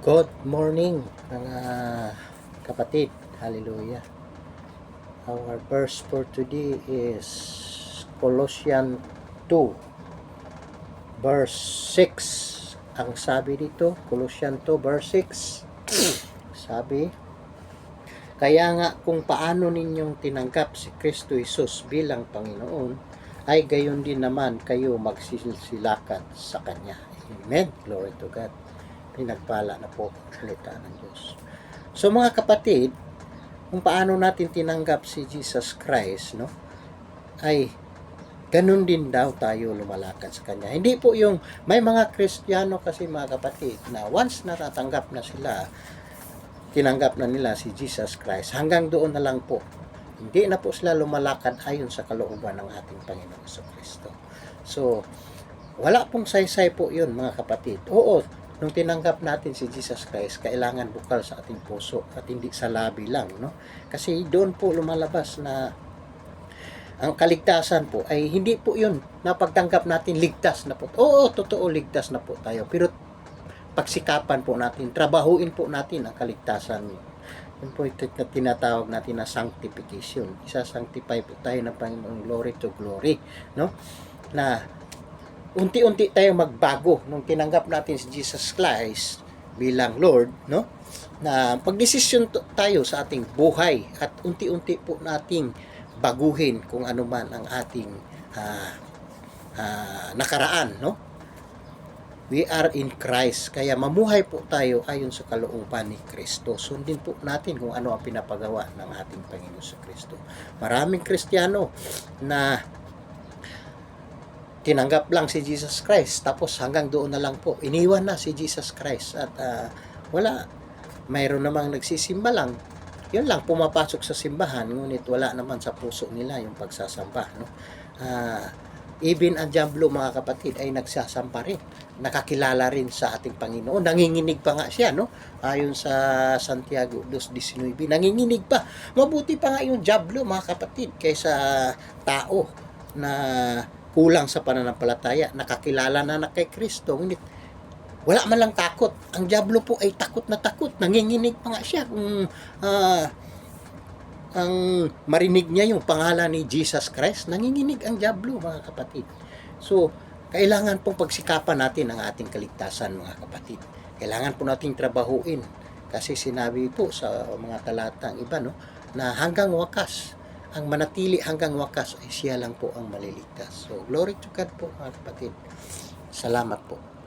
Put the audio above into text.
Good morning mga kapatid. Hallelujah. Our verse for today is Colossians 2 verse 6. Ang sabi dito, Colossians 2 verse 6. sabi, Kaya nga kung paano ninyong tinanggap si Kristo Jesus bilang Panginoon, ay gayon din naman kayo magsisilakad sa Kanya. Amen. Glory to God pinagpala na po ang salita ng Diyos. So mga kapatid, kung paano natin tinanggap si Jesus Christ, no? Ay ganun din daw tayo lumalakad sa kanya. Hindi po yung may mga Kristiyano kasi mga kapatid na once natatanggap na sila, tinanggap na nila si Jesus Christ, hanggang doon na lang po. Hindi na po sila lumalakad ayon sa kalooban ng ating Panginoon sa Kristo. So, wala pong saysay po yun mga kapatid. Oo, nung tinanggap natin si Jesus Christ, kailangan bukal sa ating puso at hindi sa labi lang, no? Kasi doon po lumalabas na ang kaligtasan po ay hindi po yun na pagtanggap natin ligtas na po. Oo, totoo ligtas na po tayo. Pero pagsikapan po natin, trabahuin po natin ang kaligtasan. Yun po ito na tinatawag natin na sanctification. Isa-sanctify po tayo ng Panginoong glory to glory. No? Na unti-unti tayo magbago nung tinanggap natin si Jesus Christ bilang Lord, no? Na pagdesisyon tayo sa ating buhay at unti-unti po nating baguhin kung ano man ang ating ah, ah, nakaraan, no? We are in Christ, kaya mamuhay po tayo ayon sa kalooban ni Kristo. Sundin po natin kung ano ang pinapagawa ng ating Panginoon sa Kristo. Maraming Kristiyano na tinanggap lang si Jesus Christ. Tapos hanggang doon na lang po. Iniwan na si Jesus Christ. At ah, wala. Mayroon namang nagsisimba lang. Yun lang pumapasok sa simbahan ngunit wala naman sa puso nila yung pagsasamba no? Ah, even ang Diablo mga kapatid ay nagsasampa rin. Nakakilala rin sa ating Panginoon. Nanginginig pa nga siya no? Ayon sa Santiago 2.19 nanginginig pa. Mabuti pa nga yung Diablo mga kapatid kaysa tao na kulang sa pananampalataya, nakakilala na na kay Kristo, ngunit wala man lang takot. Ang Diablo po ay takot na takot. Nanginginig pa nga siya kung ah, ang marinig niya yung pangalan ni Jesus Christ. Nanginginig ang Diablo, mga kapatid. So, kailangan pong pagsikapan natin ang ating kaligtasan, mga kapatid. Kailangan po nating trabahuin. Kasi sinabi po sa mga talatang iba, no, na hanggang wakas, ang manatili hanggang wakas ay siya lang po ang maliligtas. So, glory to God po mga kapatid. Salamat po.